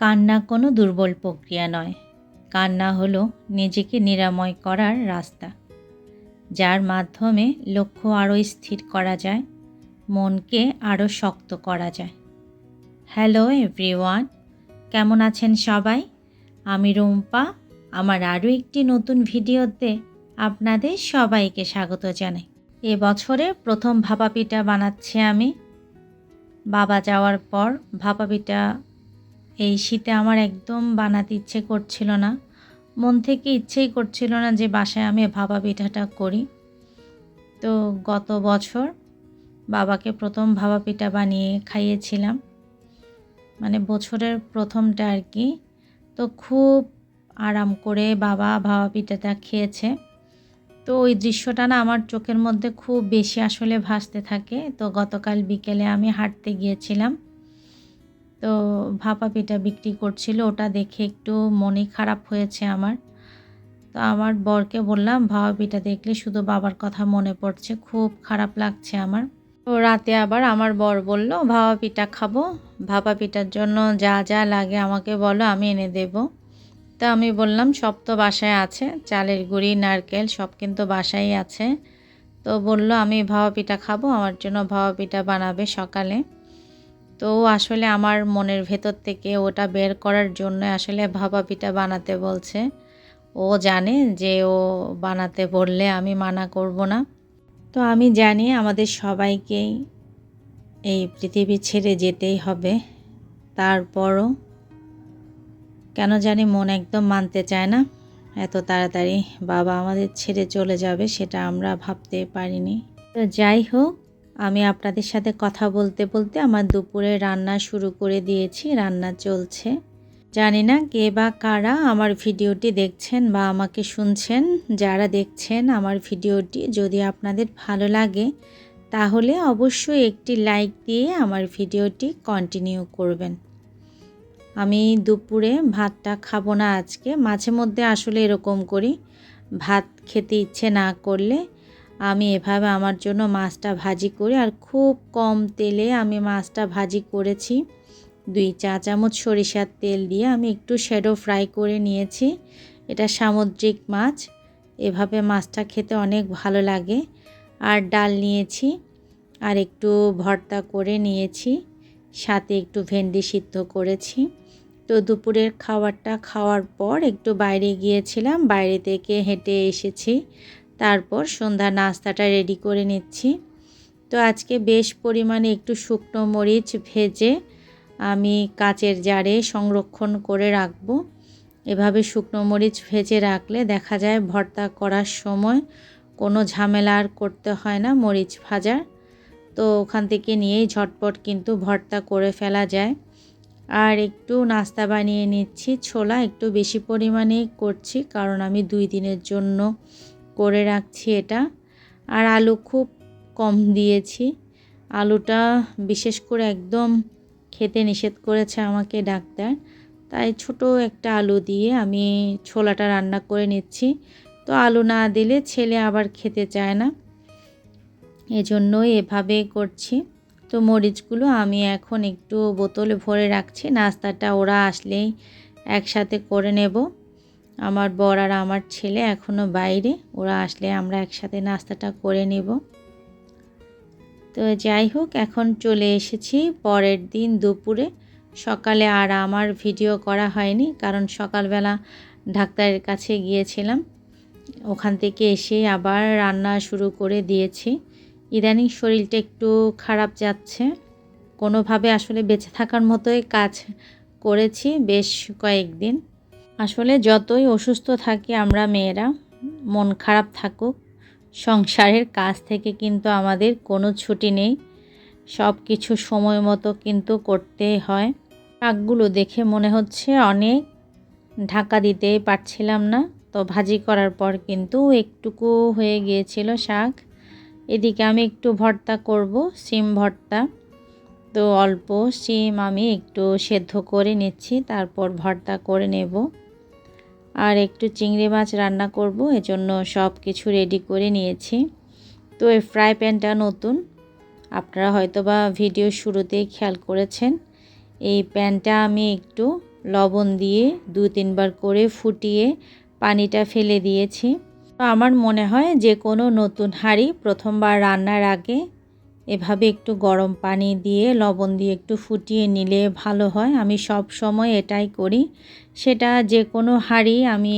কান্না কোনো দুর্বল প্রক্রিয়া নয়। কান্না হলো নিজেকে নিরাময় করার রাস্তা, যার মাধ্যমে লক্ষ্য আরও স্থির করা যায়, মনকে আরও শক্ত করা যায়। হ্যালো এভরিওয়ান, কেমন আছেন সবাই? আমি রুম্পা, আমার আরও একটি নতুন ভিডিওতে আপনাদের সবাইকে স্বাগত জানাই। এ প্রথম ভাপা পিঠা বানাচ্ছি আমি। বাবা যাওয়ার পর ভাপা পিঠা এই শীতে আমার একদম বানাতে ইচ্ছে করছিল না। মন থেকে ইচ্ছেই করছিল না যে বাসায় আমি ভাপা পিঠাটা করি। তো গত বছর বাবাকে প্রথম ভাপা পিঠা বানিয়ে খাইয়েছিলাম। মানে বছরের প্রথমটা আর কি। তো খুব আরাম করে বাবা ভাপা পিঠাটা খেয়েছে। তো ওই দৃশ্যটা না আমার চোখের মধ্যে খুব বেশি আসলে ভাসতে থাকে। তো গতকাল বিকেলে আমি হাঁটতে গিয়েছিলাম। তো ভাপা পিঠা বিক্রি করছিল, ওটা দেখে একটু মনে খারাপ হয়েছে আমার। তো আমার বরকে বললাম, ভাপা পিঠা দেখলে শুধু বাবার কথা মনে পড়ছে, খুব খারাপ লাগছে আমার। তো রাতে আবার আমার বর বলল, ভাপা পিঠা খাব, ভাপা পিঠার জন্য যা যা লাগে আমাকে বলো, আমি এনে দেব। তো আমি বললাম, সব তো বাসায় আছে, চালের গুঁড়ি, নারকেল, সব কিন্তু বাসায় আছে। তো বলল, আমি ভাপা পিঠা খাব, আমার জন্য ভাপা পিঠা বানাবে সকালে। তো আসলে আমার মনের ভেতর থেকে ওটা বের করার জন্য আসলে ভাপা পিঠা বানাতে বলছে। ও জানে যে ও বানাতে বললে আমি মানা করব না। তো আমি জানি আমাদের সবাইকেই এই পৃথিবী ছেড়ে যেতেই হবে। তারপরও কেন জানি মন একদম মানতে চায় না। এত তাড়াতাড়ি বাবা আমাদের ছেড়ে চলে যাবে সেটা আমরা ভাবতে পারিনি। তো যাই হোক আমি আপনাদের সাথে কথা বলতে বলতে আমার দুপুরে রান্না শুরু করে দিয়েছি, রান্না চলছে। জানি না কে বা কারা আমার ভিডিওটি দেখছেন বা আমাকে শুনছেন, যারা দেখছেন আমার ভিডিওটি যদি আপনাদের ভালো লাগে, তাহলে অবশ্যই একটি লাইক দিয়ে আমার ভিডিওটি কন্টিনিউ করবেন। আমি দুপুরে ভাতটা খাব না আজকে, মাঝে মধ্যে আসলে এরকম করি। ভাত খেতে ইচ্ছে না করলে আমি এভাবে আমার জন্য মাছটা ভাজি করি আর খুব কম তেলে আমি মাছটা ভাজি করেছি। দুই চা চামচ সরিষার তেল দিয়ে আমি একটু শ্যাডো ফ্রাই করে নিয়েছি। এটা সামুদ্রিক মাছ, এভাবে মাছটা খেতে অনেক ভালো লাগে। আর ডাল নিয়েছি আর একটু ভর্তা করে নিয়েছি, সাথে একটু ভেন্ডি সিদ্ধ করেছি। তো দুপুরের খাবারটা খাওয়ার পর একটু বাইরে গিয়েছিলাম, বাইরে থেকে হেঁটে এসেছি। তারপর সন্ধ্যা নাস্তাটা রেডি করে নিচ্ছি। তো আজকে বেশ পরিমাণে একটু শুকনো মরিচ ভেজে আমি কাচের জারে সংরক্ষণ করে রাখব। এভাবে শুকনো মরিচ ভেজে রাখলে দেখা যায় ভর্তা করার সময় কোনো ঝামেলা আর করতে হয় না মরিচ ভাজার তো ওখান থেকে নিয়েই ঝটপট কিন্তু ভর্তা করে ফেলা যায়। আর একটু নাস্তা বানিয়ে নিচ্ছি, ছোলা একটু বেশি পরিমাণে করছি, কারণ আমি দুই দিনের জন্য করে রাখছি এটা। আর আলু খুব কম দিয়েছি। আলুটা বিশেষ করে একদম খেতে নিষেধ করেছে আমাকে ডাক্তার। তাই ছোট একটা আলু দিয়ে আমি ছোলাটা রান্না করে নিচ্ছি। তো আলু না দিলে ছেলে আবার খেতে চায় না। এজন্যই এভাবে করছি। তো মরিচগুলো আমি এখন একটু বোতলে ভরে রাখছি। নাস্তাটা ওরা আসলেই একসাথে করে নেব। আমার বর আর আমার ছেলে এখনও বাইরে। ওরা আসলে আমরা একসাথে নাস্তাটা করে নেব। তো যাই হোক, এখন চলে এসেছি পরের দিন দুপুরে। সকালে আর আমার ভিডিও করা হয়নি, কারণ সকালবেলা ডাক্তারের কাছে গিয়েছিলাম। ওখান থেকে এসে আবার রান্না শুরু করে দিয়েছি। ইদানিং শরীরটা একটু খারাপ যাচ্ছে। কোনোভাবে আসলে বেঁচে থাকার মতোই কাজ করেছি বেশ কয়েকদিন। আসলে যতই অসুস্থ থাকি আমরা মেয়েরা, মন খারাপ থাকুক, সংসারের কাজ থেকে কিন্তু আমাদের কোনো ছুটি নেই। সব কিছু সময় মতো কিন্তু করতে হয়। শাকগুলো দেখে মনে হচ্ছে অনেক ঢাকা দিতেই পারছিলাম না, তো ভাজি করার পর কিন্তু একটুকু হয়ে গিয়েছিল শাক। এদিকে আমি একটু ভর্তা করব, সিম ভর্তা। তো অল্প সিম আমি একটু সেদ্ধ করে নিচ্ছি, তারপর ভর্তা করে নেব। আর একটু চিংড়ি মাছ রান্না করব, এজন্য সব কিছু রেডি করে নিয়েছি। তো এই ফ্রাই প্যানটা নতুন। আপনারা হয়তো বা ভিডিও শুরুতেই খেয়াল করেছেন। এই প্যানটা আমি একটু লবণ দিয়ে দু তিনবার করে ফুটিয়ে পানিটা ফেলে দিয়েছি। তো আমার মনে হয় যে কোনো নতুন হাঁড়ি প্রথমবার রান্নার আগে এভাবে একটু গরম পানি দিয়ে, লবণ দিয়ে একটু ফুটিয়ে নিলে ভালো হয়। আমি সব সময় এটাই করি। সেটা যে কোনো হাঁড়ি আমি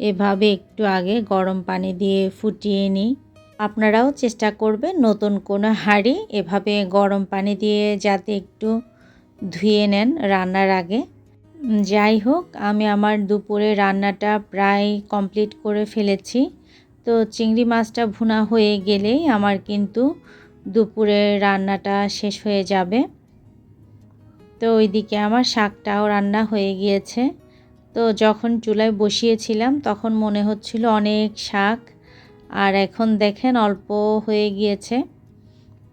এভাবে একটু আগে গরম পানি দিয়ে ফুটিয়ে নিই। আপনারাও চেষ্টা করবেন নতুন কোনো হাঁড়ি এভাবে গরম পানি দিয়ে যাতে একটু ধুয়ে নেন রান্নার আগে। যাই হোক, আমি আমার দুপুরে রান্নাটা প্রায় কমপ্লিট করে ফেলেছি। তো চিংড়ি মাছটা ভুনা হয়ে গেলেই আমার কিন্তু দুপুরে রান্নাটা শেষ হয়ে যাবে। তো ওইদিকে আমার শাকটাও রান্না হয়ে গিয়েছে। তো যখন চুলায় বসিয়েছিলাম, তখন মনে হচ্ছিল অনেক শাক। আর এখন দেখেন অল্প হয়ে গিয়েছে।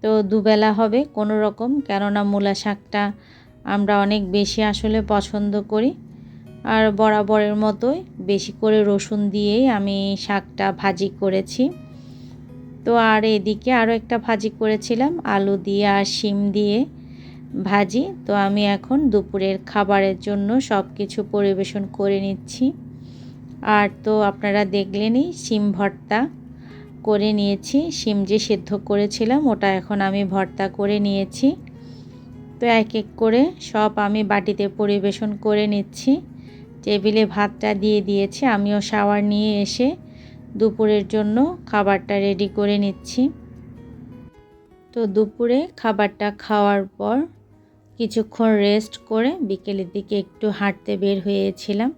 তো দুবেলা হবে কোনো রকম, কেননা মূলা শাকটা আমরা অনেক বেশি আসলে পছন্দ করি। আর বরাবরের মতোই বেশি করে রসুন দিয়েই আমি শাকটা ভাজি করেছি। তো আর এদিকে আরও একটা ভাজি করেছিলাম, আলু দিয়ে আর শিম দিয়ে ভাজি। তো আমি এখন দুপুরের খাবারের জন্য সব কিছু পরিবেশন করে নিচ্ছি। আর তো আপনারা দেখলেনই, শিম ভর্তা করে নিয়েছি। শিম যে সেদ্ধ করেছিলাম, ওটা এখন আমি ভর্তা করে নিয়েছি। তো এক এক করে সব আমি বাটিতে পরিবেশন করে নিচ্ছি। টেবিলে ভাতটা দিয়ে দিয়েছি, আমিও শাওয়ার নিয়ে এসে দুপুরের জন্য খাবারটা রেডি করে নিচ্ছি। তো দুপুরে খাবারটা খাওয়ার পর কিছুক্ষণ রেস্ট করে বিকেলের দিকে একটু হাঁটতে বের হয়েছিলাম।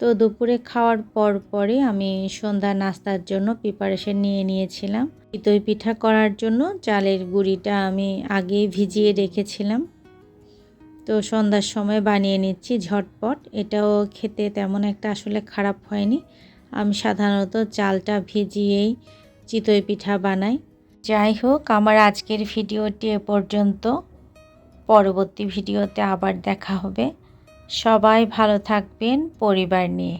তো দুপুরে খাওয়ার পর পরে আমি সন্ধ্যা নাস্তার জন্য প্রিপারেশন নিয়ে নিয়েছিলাম। চিতই পিঠা করার জন্য চালের গুঁড়িটা আমি আগেই ভিজিয়ে রেখেছিলাম। তো সন্ধ্যার সময় বানিয়ে নিচ্ছি ঝটপট। এটাও খেতে তেমন একটা আসলে খারাপ হয়নি। আমি সাধারণত চালটা ভিজিয়েই চিতই পিঠা বানাই। যাই হোক, আমার আজকের ভিডিওটি এ পর্যন্ত। পরবর্তী ভিডিওতে আবার দেখা হবে। সবাই ভালো থাকবেন, পরিবার নিয়ে।